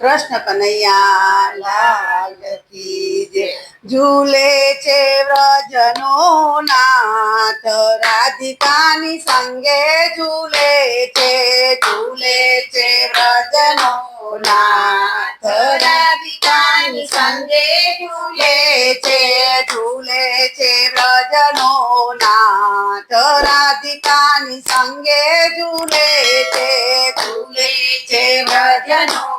કૃષ્ણ કનૈયા લાલ કી જે ઝૂલે છે વ્રજનો નાથ, રાધિકાની સંગે ઝૂલે છે ઝૂલે છે વ્રજનો નાથ, રાધિકાની સંગે ઝૂલે છે ઝૂલે છે વ્રજનો નાથ, રાધિકાની સંગે ઝૂલે છે ઝૂલે છે વ્રજનો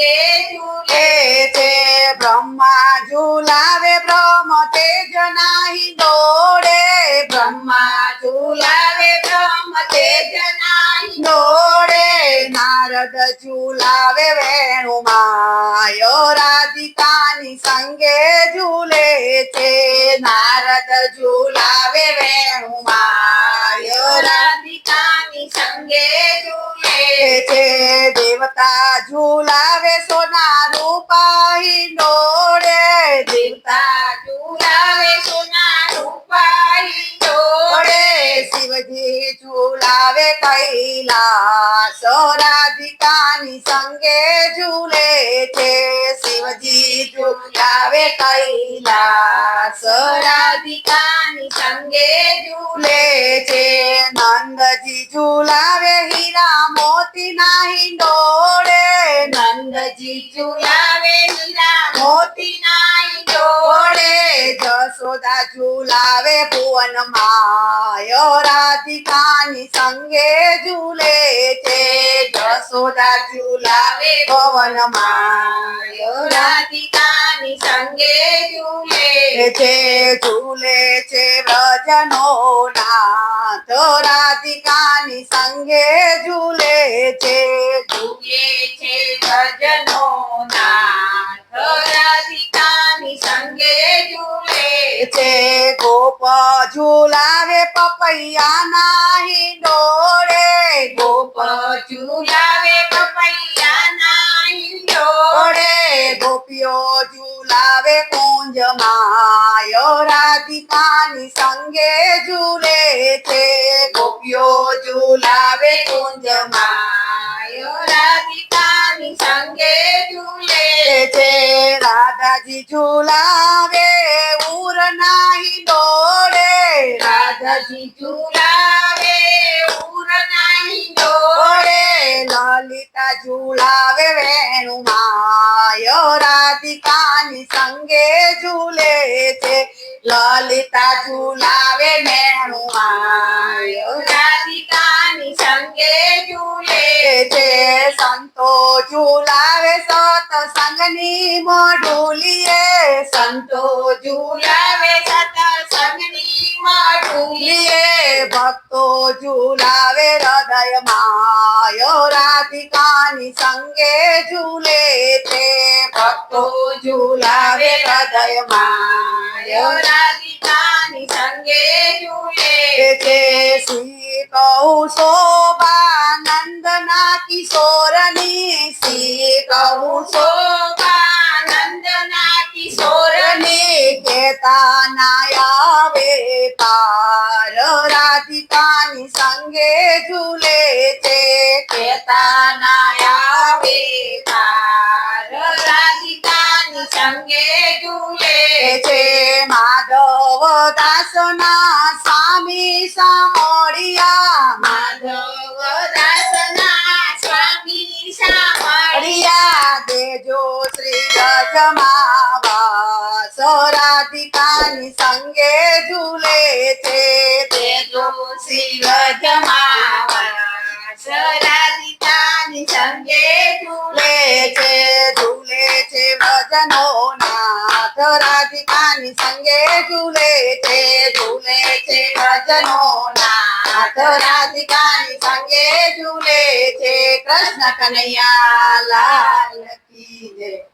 સંગે ઝૂલે છે બ્રહ્મા ઝુલાવે બ્રહ્મ તેજ નાહી દોડે. બ્રહ્મા ઝુલાવે બ્રહ્મ તેજ નાહી દોડે. નારદ ઝુલાવે વેણુ માય રાધિકાની સંગે ઝૂલે છે. નારદ ઝુલાવે વેણુ માય રાધિકાની સંગે છે દેવતા ઝુલાવે સોના રૂપાઈ ડોળે દેવતા ઝુલાવે સોના રૂપાઈ ડોળે શિવજી ઝુલાવે કૈલાસ રાધિકાની સંગે ઝૂલે છે. શિવજી ઝુલાવે કૈલાસ રાધિકાની સંગે ઝૂલે છે. નંદજી ઝૂલાવે જશોદા ઝૂલાવે ભુવન માયો રાધિકાની સંગે ઝૂલે છે. જશોદા ઝુલાવે ભવન માયો રાધિકાની સંગે ઝૂલે છે. ઝૂલે છે વ્રજનો નાથ રાધિકાની સંગે ઝૂલે છે. ગોપ ઝૂલાવે પપૈયા નાહી ડોળે ગોપ ઝૂલાવે પપૈયા નાહી ડોળે ગોપીઓ ઝૂલાવે કુંજ માયો રાધિકાની સંગે ઝૂલે છે. ગોપીઓ ઝૂલાવે કુંજ માયો રાધિકાની સંગે ઝૂલે છે. રાધાજી ઝુલાવે ઉર નાહી દોડે. રાધાજી ઝુલાવે ઉર નાહી દોડે. લલિતા ઝુલાવે વેણુ માયો રાધિકાની સંગે ઝૂલે છે. લલિતા ઝુલાવે વેણુ માયો રાધિકાની સંગે ઝૂલે છે સંતો ઝૂલાવે સતસંગની મોઢુલીએ. સંતો ઝૂલાવે સતસંગની મોઢુલીએ. ભક્તો ઝૂલાવે હૃદય માયો રાધિકાની સંગે ઝૂલે છે. ભક્તો ઝૂલાવે હૃદય માયો રાધિકાની સંગે ઝૂલે છે. શ્રી કહું શોભા કિશોર કિશોરની શ્રી કહું શોભા કિશોર કિશોરની કેતા ના આવે પાર રાધિકાની સંગે ઝૂલે છે. કેતા ના પાર છે માધવ દાસના સ્વામી સામોડિયા માધવ દાસના સ્વામી સામોડિયા દેજો શ્રી ગજમાવા રાધિકાની સંગે ઝૂલે છે. દેજો શ્રી ગજમાવા રાધિકાની સંગે ઝૂલે છે. ઝૂલે છે ભજનો નાથ રાધિકાની સંગે ઝૂલે છે ઝૂલે છે ભજનો નાથ. રાધિકાની સંગે ઝૂલે છે કૃષ્ણ કનૈયા લાલ કી જય.